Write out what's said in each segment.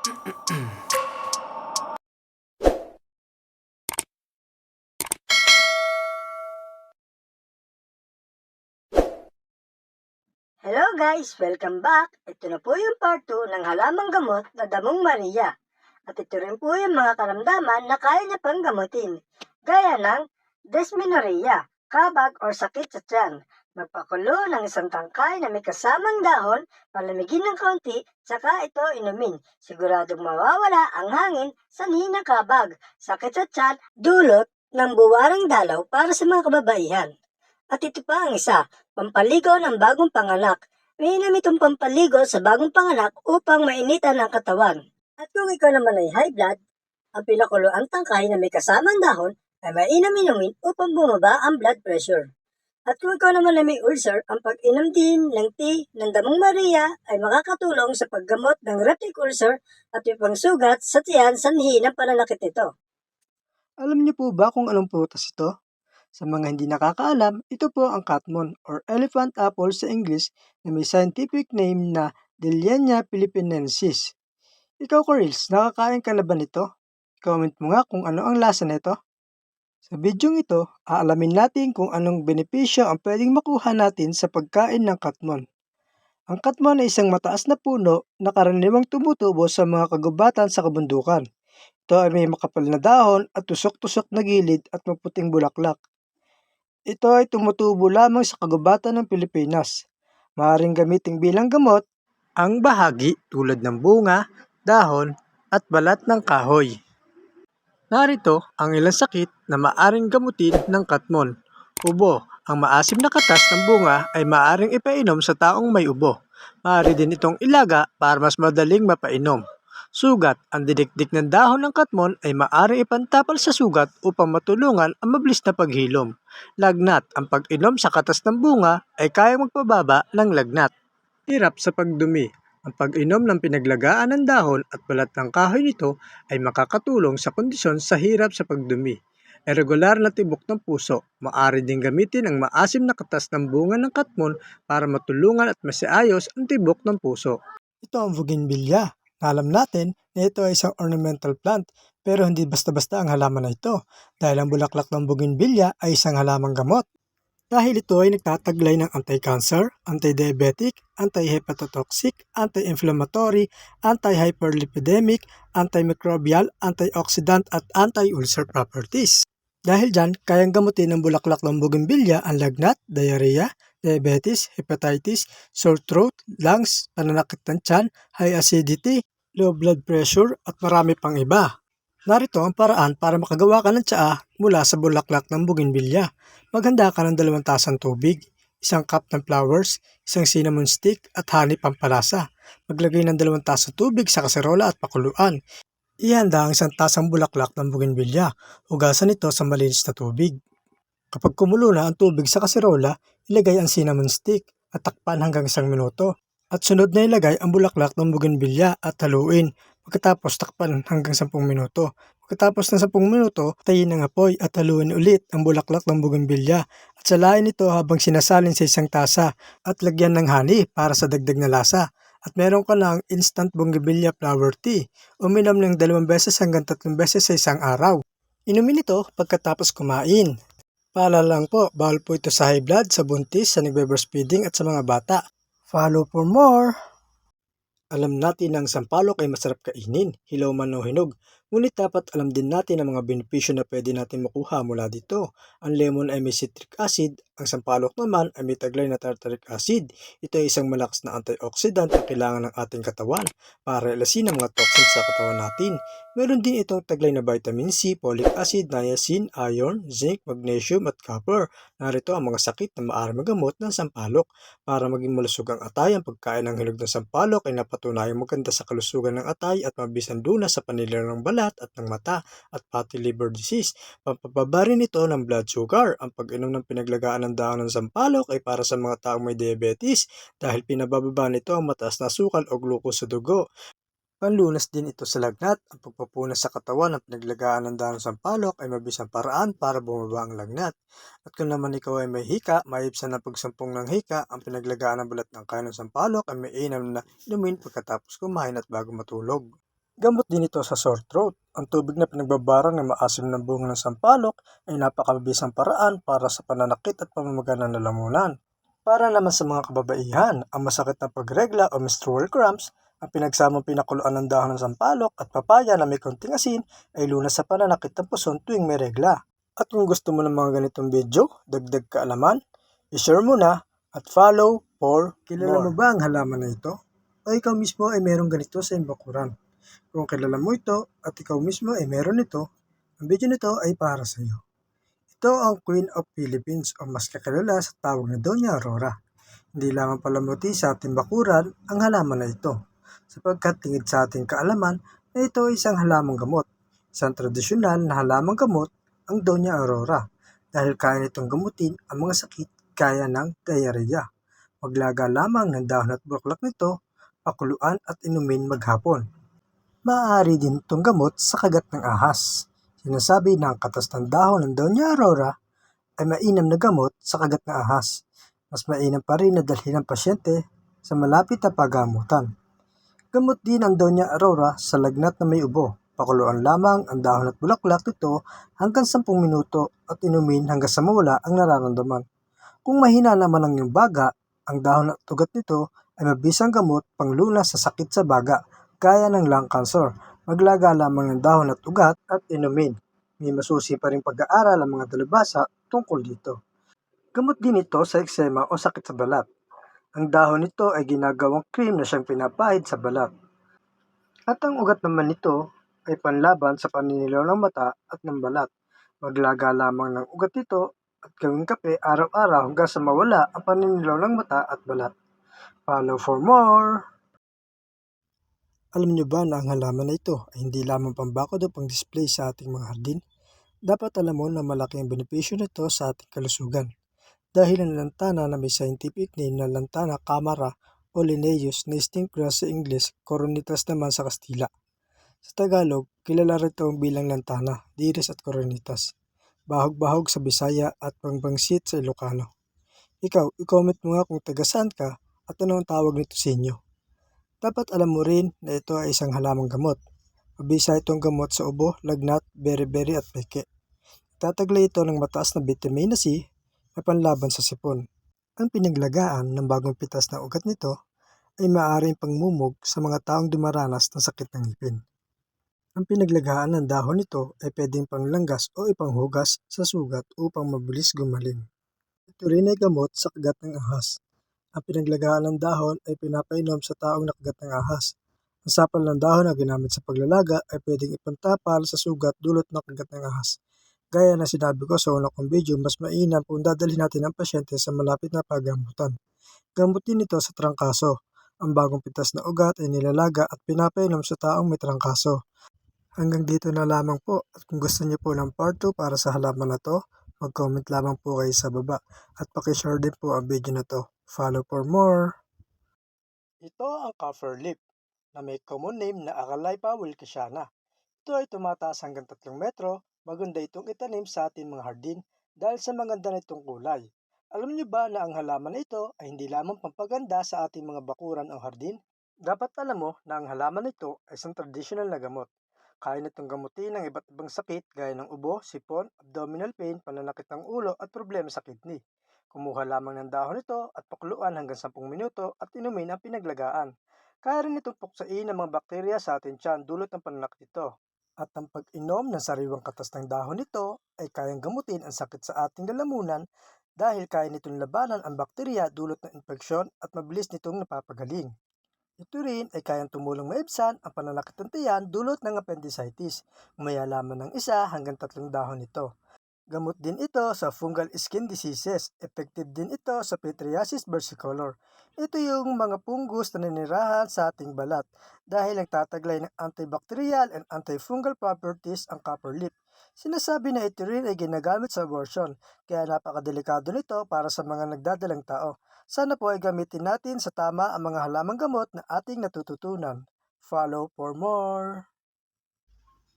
Hello guys! Welcome back! Ito na po yung part 2 ng halamang gamot na Damong Maria. At ito rin po yung mga karamdaman na kaya niya pang gamutin. Gaya ng dysmenorrhea, kabag or sakit sa tiyan. Magpakulo ng isang tangkay na may kasamang dahon, palamigin ng kaunti, saka ito inumin. Siguradong mawawala ang hangin sa ng kabag, sakit sa tiyan, dulot ng buwarang dalaw para sa mga kababaihan. At ito pa ang isa, pampaligo ng bagong panganak. Mainam itong pampaligo sa bagong panganak upang mainitan ang katawan. At kung ikaw naman ay high blood, ang pinakulo ang tangkay na may kasamang dahon ay mainam inumin upang bumaba ang blood pressure. At kung ikaw naman ay may ulcer, ang pag-inom din ng tea ng damong Maria ay makakatulong sa paggamot ng reptic ulcer at yung pangsugat sa tiyan sanhi ng pananakit nito. Alam niyo po ba kung anong prutas ito? Sa mga hindi nakakaalam, ito po ang katmon or elephant apple sa English na may scientific name na Deliania philippinensis. Ikaw, Corils, nakakain ka na ba nito? Comment mo nga kung ano ang lasa nito. Sa bidyong ito, aalamin natin kung anong benepisyo ang pwedeng makuha natin sa pagkain ng katmon. Ang katmon ay isang mataas na puno na karaniwang tumutubo sa mga kagubatan sa kabundukan. Ito ay may makapal na dahon at tusok-tusok na gilid at maputing bulaklak. Ito ay tumutubo lamang sa kagubatan ng Pilipinas. Maaaring gamitin bilang gamot ang bahagi tulad ng bunga, dahon at balat ng kahoy. Narito ang ilang sakit na maaring gamutin ng katmon. Ubo. Ang maasim na katas ng bunga ay maaring ipainom sa taong may ubo. Maaari din itong ilaga para mas madaling mapainom. Sugat. Ang didikdik ng dahon ng katmon ay maaring ipantapal sa sugat upang matulungan ang mabilis na paghilom. Lagnat. Ang pag-inom sa katas ng bunga ay kayang magpababa ng lagnat. Hirap sa pagdumi. Ang pag-inom ng pinaglagaan ng dahon at balat ng kahoy nito ay makakatulong sa kondisyon sa hirap sa pagdumi. Irregular na tibok ng puso. Maaari din gamitin ang maasim na katas ng bunga ng katmon para matulungan at masiayos ang tibok ng puso. Ito ang bougainvillea. Alam natin na ito ay isang ornamental plant pero hindi basta-basta ang halaman na ito dahil ang bulaklak ng bougainvillea ay isang halamang gamot. Dahil ito ay nagtataglay ng anti-cancer, anti-diabetic, anti-hepatotoxic, anti-inflammatory, anti-hyperlipidemic, antimicrobial, antioxidant at anti-ulcer properties. Dahil dyan, kayang gamutin ng bulaklak ng bougainvillea ang lagnat, diarrhea, diabetes, hepatitis, sore throat, lungs, pananakit ng tiyan, high acidity, low blood pressure at marami pang iba. Narito ang paraan para makagawa ka ng tsaa mula sa bulaklak ng bougainvillea. Maghanda ka ng dalawang tasang tubig, isang cup ng flowers, isang cinnamon stick at honey pampalasa. Maglagay ng dalawang tasang tubig sa kaserola at pakuluan. Ihanda ang isang tasang bulaklak ng bougainvillea. Hugasan ito sa malinis na tubig. Kapag kumulo na ang tubig sa kaserola, ilagay ang cinnamon stick at takpan hanggang isang minuto. At sunod na ilagay ang bulaklak ng bougainvillea at haluin. Pagkatapos takpan hanggang 10 minuto. Pagkatapos ng 10 minuto, tayin ang apoy at haluin ulit ang bulaklak ng bougainvillea at salain ito habang sinasalin sa isang tasa at lagyan ng honey para sa dagdag na lasa. At meron ka ng instant bougainvillea flower tea. Uminom ng dalawang beses hanggang tatlong beses sa isang araw. Inumin ito pagkatapos kumain. Paalala lang po, bawal po ito sa high blood, sa buntis, sa nagbe-breastfeeding at sa mga bata. Follow for more! Alam natin na ang sampalok ay masarap kainin, hilaw man o hinog. Ngunit dapat alam din natin ang mga benepisyo na pwede natin makuha mula dito. Ang lemon ay may citric acid, ang sampalok naman ay may taglay na tartaric acid. Ito ay isang malakas na antioxidant na kailangan ng ating katawan para ilasin ang mga toxins sa katawan natin. Meron din itong taglay na vitamin C, folic acid, niacin, iron, zinc, magnesium at copper. Narito ang mga sakit na maaari magamot ng sampalok. Para maging malusog ang atay, ang pagkain ng hinog ng sampalok ay napatunayang maganda sa kalusugan ng atay at mabisan lunas sa panila ng at ng mata at fatty liver disease. Pampababa rin ito ng blood sugar. Ang pag-inom ng pinaglagaan ng dahon ng sampalok ay para sa mga taong may diabetes dahil pinabababa nito ang mataas na sukal o glucose sa dugo. Panlunas din ito sa lagnat. Ang pagpapunas sa katawan ng pinaglagaan ng dahon ng sampalok ay mabisang paraan para bumaba ang lagnat. At kung naman ikaw ay may hika, maibsan ang pagsampong ng hika, ang pinaglagaan ng balat ng kain ng sampalok ay may inam na inumin pagkatapos kumain at bago matulog. Gamot din ito sa sore throat. Ang tubig na pinagbabarang ng maasim ng bunga ng sampalok ay napakamabisang paraan para sa pananakit at pamamaga ng lalamunan. Para naman sa mga kababaihan, ang masakit na pagregla o menstrual cramps, ang pinagsamang pinakuluan ng dahon ng sampalok at papaya na may konting asin ay lunas sa pananakit ng puson tuwing may regla. At kung gusto mo ng mga ganitong video, dagdag kaalaman, i-share mo na at follow for Kilala mo ba ang halaman na ito? O ikaw mismo ay merong ganito sa iyong bakuran? Kung kilala mo ito at ikaw mismo ay meron nito, ang video nito ay para sa iyo. Ito ang Queen of Philippines o mas kakilala sa tawag na Doña Aurora. Hindi lamang palamuti sa ating bakuran ang halaman na ito, sapagkat tingid sa ating kaalaman na ito ay isang halamang gamot. Isang tradisyonal na halamang gamot ang Doña Aurora dahil kaya nitong gamutin ang mga sakit gaya ng diarrhea. Maglaga lamang ng dahon at bulaklak nito, pakuluan at inumin maghapon. Maaari din itong gamot sa kagat ng ahas. Sinasabi na ang katas ng dahon ng Doña Aurora ay mainam na gamot sa kagat ng ahas. Mas mainam pa rin na dalhin ang pasyente sa malapit na pagamutan. Gamot din ang Doña Aurora sa lagnat na may ubo. Pakuluan lamang ang dahon at bulaklak nito hanggang 10 minuto at inumin hanggang sa mawala ang nararamdaman. Kung mahina naman ang iyong baga, ang dahon at ugat nito ay mabisang gamot panglunas sa sakit sa baga gaya ng lung cancer. Maglaga lamang ng dahon at ugat at inumin. May masusi pa rin pag-aaral ang mga dalubhasa tungkol dito. Gamot din ito sa eksema o sakit sa balat. Ang dahon nito ay ginagawang cream na siyang pinapahid sa balat. At ang ugat naman nito ay panlaban sa paninilaw ng mata at ng balat. Maglaga lamang ng ugat nito at gawing kape araw-araw hanggang sa mawala ang paninilaw ng mata at balat. Follow for more! Alam niyo ba na ang halaman na ito ay hindi lamang pambakod o pang-display sa ating mga hardin? Dapat alam mo na malaki ang benepisyo nito sa ating kalusugan. Dahil ang lantana na may scientific name na lantana camara o Linnaeus na stinkgrass sa Ingles, coronitas naman sa Kastila. Sa Tagalog, kilala rito bilang lantana, diris at coronitas. Bahog-bahog sa Bisaya at pangbangsit sa Ilocano. Ikaw, i-comment mo nga kung taga saan ka at ano ang tawag nito sa inyo. Dapat alam mo rin na ito ay isang halamang gamot. Mabisa itong gamot sa ubo, lagnat, beri-beri at peke. Tataglay ito ng mataas na vitamina C na panlaban sa sipon. Ang pinaglagaan ng bagong pitas na ugat nito ay maaaring pangmumog sa mga taong dumaranas ng sakit ng ngipin. Ang pinaglagaan ng dahon nito ay pwedeng panglanggas o ipanghugas sa sugat upang mabilis gumaling. Ito rin ay gamot sa kagat ng ahas. Ang pinaglagaan ng dahon ay pinapainom sa taong nakagat ng ahas. Ang sapal ng dahon na ginamit sa paglalaga ay pwedeng ipantapal sa sugat dulot ng kagat ng ahas. Gaya na sinabi ko sa una kong video, mas mainam kung dadalhin natin ang pasyente sa malapit na pagamutan. Gamot din ito sa trangkaso. Ang bagong pitas na ugat ay nilalaga at pinapainom sa taong may trangkaso. Hanggang dito na lamang po at kung gusto niyo po ng part 2 para sa halaman na to, mag-comment lamang po kayo sa baba at pakishare din po ang video na to. Follow for more! Ito ang coffer leaf na may common name na Acalaipa wilkesiana. Ito ay tumataas hanggang 3 metro, maganda itong itanim sa ating mga hardin dahil sa maganda nitong kulay. Alam niyo ba na ang halaman na ito ay hindi lamang pampaganda sa ating mga bakuran o hardin? Dapat alam mo na ang halaman nito ay isang traditional na gamot. Kaya nitong gamutin ang iba't ibang sakit gaya ng ubo, sipon, abdominal pain, pananakit ng ulo at problema sa kidney. Kumuha lamang ng dahon nito at pakuluan hanggang 10 minuto at inumin ang pinaglagaan. Kaya rin itong puksain ng mga bakterya sa ating tiyan dulot ng pananakit nito. At ang pag-inom ng sariwang katas ng dahon nito ay kayang gamutin ang sakit sa ating lalamunan dahil kaya nitong labanan ang bakterya dulot ng infeksyon at mabilis nitong napapagaling. Ito rin ay kayang tumulong maibsan ang pananakit ng tiyan dulot ng appendicitis. Umaya lamang ng isa hanggang tatlong dahon nito. Gamot din ito sa fungal skin diseases. Effective din ito sa pityriasis versicolor. Ito yung mga pungus na nanirahan sa ating balat dahil nagtataglay ng antibacterial and antifungal properties ang copper leaf. Sinasabi na ito rin ay ginagamit sa abortion, kaya napakadelikado nito para sa mga nagdadalang tao. Sana po ay gamitin natin sa tama ang mga halamang gamot na ating natututunan. Follow for more!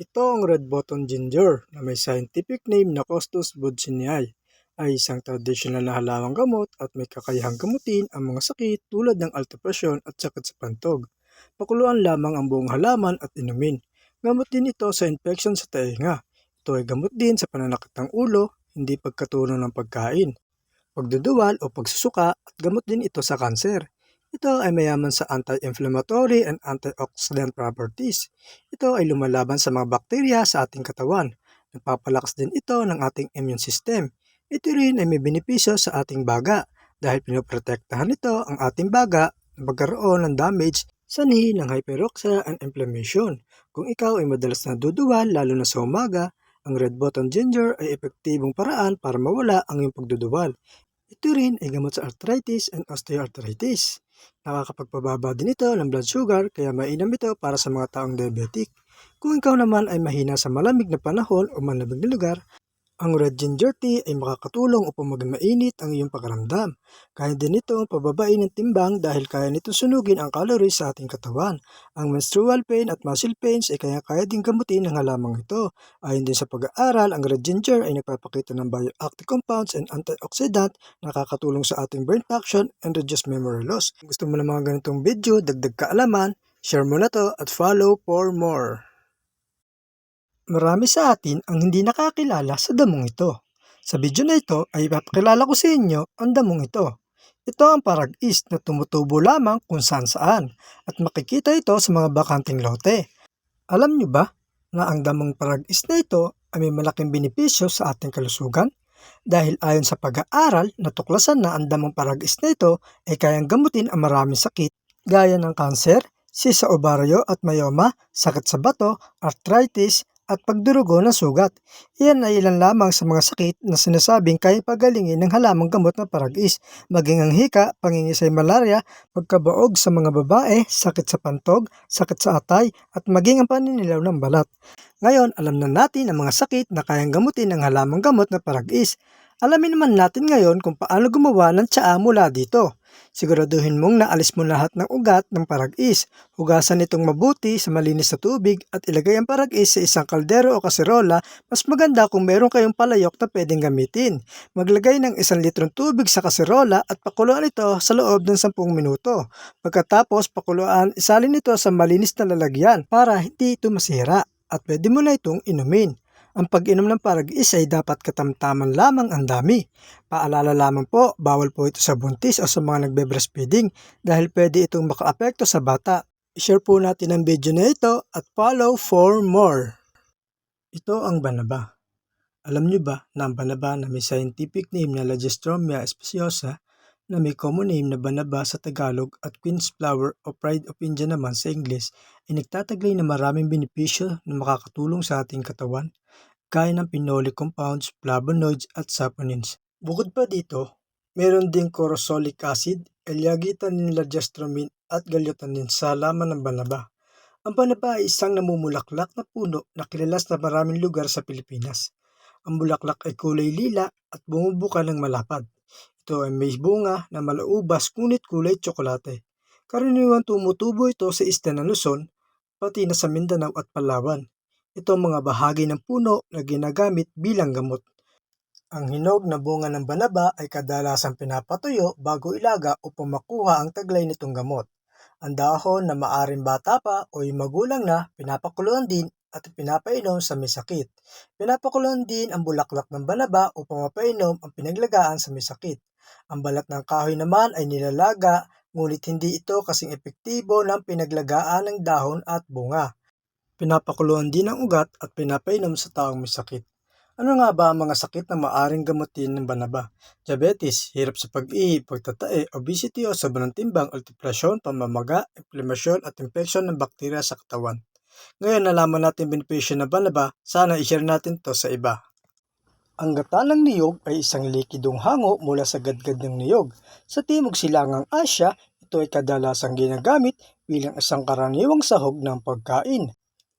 Ito ang red button ginger na may scientific name na Costus budsiniae ay isang tradisyonal na halamang gamot at may kakayahang gamutin ang mga sakit tulad ng alta presyon at sakit sa pantog. pakuluan lamang ang buong halaman at inumin. Gamot din ito sa infection sa tainga. Ito ay gamot din sa pananakit ng ulo, hindi pagkatuno ng pagkain, pagduduwal o pagsusuka at gamot din ito sa kanser. Ito ay mayaman sa anti-inflammatory and antioxidant properties. Ito ay lumalaban sa mga bakterya sa ating katawan. Nagpapalakas din ito ng ating immune system. Ito rin ay may benepisyo sa ating baga dahil pinoprotektahan nito ang ating baga na magkaroon ng damage sanhi ng hyperoxia and inflammation. Kung ikaw ay madalas na duduwal lalo na sa umaga, ang red button ginger ay epektibong paraan para mawala ang iyong pagduduwal. Ito rin ay gamot sa arthritis and osteoarthritis. Nakakapagpababa din ito ng blood sugar kaya mainam ito para sa mga taong diabetic. Kung ikaw naman ay mahina sa malamig na panahon o malamig na lugar, ang red ginger tea ay makakatulong upang maging mainit ang iyong pakiramdam. Kaya din ito pababain ng timbang dahil kaya nito sunugin ang calories sa ating katawan. Ang menstrual pain at muscle pains ay kaya-kaya din gamutin ng halamang ito. Ayon din sa pag-aaral, ang red ginger ay nagpapakita ng bioactive compounds and antioxidant na nakakatulong sa ating brain function and reduce memory loss. Kung gusto mo ng mga ganitong video, dagdag kaalaman, share mo na to at follow for more. Marami sa atin ang hindi nakakilala sa damong ito. Sa video na ito ay ipapakilala ko sa inyo ang damong ito. Ito ang parag-is na tumutubo lamang kung saan saan at makikita ito sa mga bakanting lote. Alam nyo ba na ang damong parag-is na ito ay may malaking benepisyo sa ating kalusugan? Dahil ayon sa pag-aaral, natuklasan na ang damong parag-is na ito ay kayang gamutin ang maraming sakit gaya ng kanser, sisa ovaryo at myoma, sakit sa bato, arthritis, at pagdurugo ng sugat. Iyan ay ilan lamang sa mga sakit na sinasabing kaya pagalingin ng halamang gamot na paragis, maging ang hika, pangingisay malaria, pagkabaog sa mga babae, sakit sa pantog, sakit sa atay, at maging ang paninilaw ng balat. Ngayon, alam na natin ang mga sakit na kayang gamutin ng halamang gamot na paragis. Alamin naman natin ngayon kung paano gumawa ng tsaa mula dito. Siguraduhin mong naalis mo lahat ng ugat ng parag-is. Hugasan itong mabuti sa malinis na tubig at ilagay ang parag-is sa isang kaldero o kaserola. Mas maganda kung meron kayong palayok na pwedeng gamitin. Maglagay ng isang litrong tubig sa kaserola at pakuluan ito sa loob ng 10 minuto. Pagkatapos pakuluan, isalin ito sa malinis na lalagyan para hindi ito masira at pwede mo na itong inumin. Ang pag-inom ng parag-is ay dapat katamtaman lamang ang dami. Paalala lamang po, bawal po ito sa buntis o sa mga nagbe-breastfeeding dahil pwede itong makaapekto sa bata. I-share po natin ang video na ito at follow for more. Ito ang banaba. Alam niyo ba na ang banaba na may scientific name na Lagestromia speciosa na may common name na banaba sa Tagalog at Queen's Flower o Pride of India naman sa Ingles ay nagtataglay ng maraming benepisyo na makakatulong sa ating katawan gaya ng phenolic compounds, flavonoids at saponins. Bukod pa dito, meron ding corosolic acid, L-arginine at gallutanin sa laman ng banaba. Ang banaba ay isang namumulaklak na puno na kilala sa maraming lugar sa Pilipinas. Ang bulaklak ay kulay lila at bumubuka ng malapad. Ito ay may bunga na malaubas ngunit kulay tsokolate. Karaniwang tumutubo ito sa isla ng Luzon, pati na sa Mindanao at Palawan. Ito ang mga bahagi ng puno na ginagamit bilang gamot. Ang hinog na bunga ng banaba ay kadalasang pinapatuyo bago ilaga upang makuha ang taglay nitong gamot. Ang dahon na maaring bata pa o yung magulang na pinapakuluan din at pinapainom sa may sakit. Pinapakuluan din ang bulaklak ng banaba upang mapainom ang pinaglagaan sa may sakit. Ang balat ng kahoy naman ay nilalaga ngunit hindi ito kasing epektibo ng pinaglagaan ng dahon at bunga. Pinapakuluan din ang ugat at pinapainom sa taong may sakit. Ano nga ba ang mga sakit na maaring gamutin ng banaba? Diabetes, hirap sa pag-ihi, pagtatae, obesity o sobrang timbang, ultiprasyon, pamamaga, inflamasyon at infeksyon ng bakterya sa katawan. Ngayon nalaman natin benepisyo ng banaba, sana i-share natin to sa iba. Ang gata ng niyog ay isang likidong hango mula sa gadgad ng niyog. Sa timog silangang Asya, ito ay kadalasang ginagamit bilang isang karaniwang sahog ng pagkain.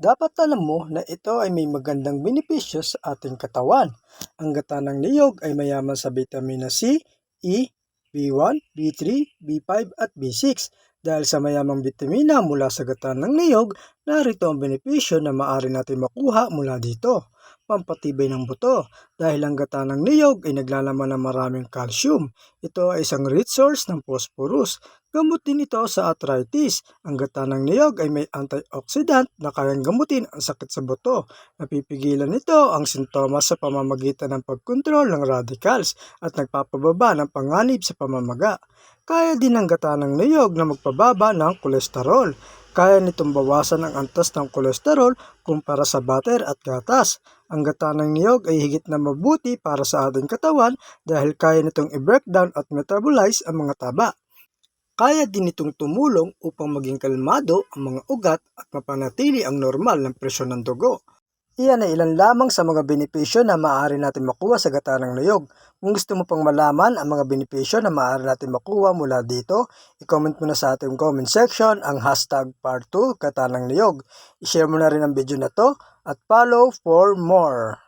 Dapat alam mo na ito ay may magandang benepisyo sa ating katawan. Ang gata ng niyog ay mayaman sa vitamina C, E, B1, B3, B5 at B6. Dahil sa mayamang bitamina mula sa gata ng niyog, narito ang benepisyo na maaari natin makuha mula dito. Pampatibay ng buto. Dahil ang gata ng niyog ay naglalaman ng maraming calcium. Ito ay isang rich source ng phosphorus. Gamot din ito sa arthritis. Ang gata ng niyog ay may antioxidant na kayang gamutin ang sakit sa buto. Napipigilan nito ang sintomas sa pamamagitan ng pagkontrol ng radicals at nagpapababa ng panganib sa pamamaga. Kaya din ng gata ng niyog na magpababa ng kolesterol. Kaya nitong bawasan ang antas ng kolesterol kumpara sa butter at gatas. Ang gata ng niyog ay higit na mabuti para sa ating katawan dahil kaya nitong i-breakdown at metabolize ang mga taba. Kaya din itong tumulong upang maging kalmado ang mga ugat at mapanatili ang normal ng presyon ng dugo. Iyan ay ilan lamang sa mga benepisyo na maaari natin makuha sa gata ng. Kung gusto mo pang malaman ang mga benepisyo na maaari natin makuha mula dito, i-comment mo na sa ating comment section ang hashtag part 2 gata ng. I-share mo na rin ang video na to at follow for more.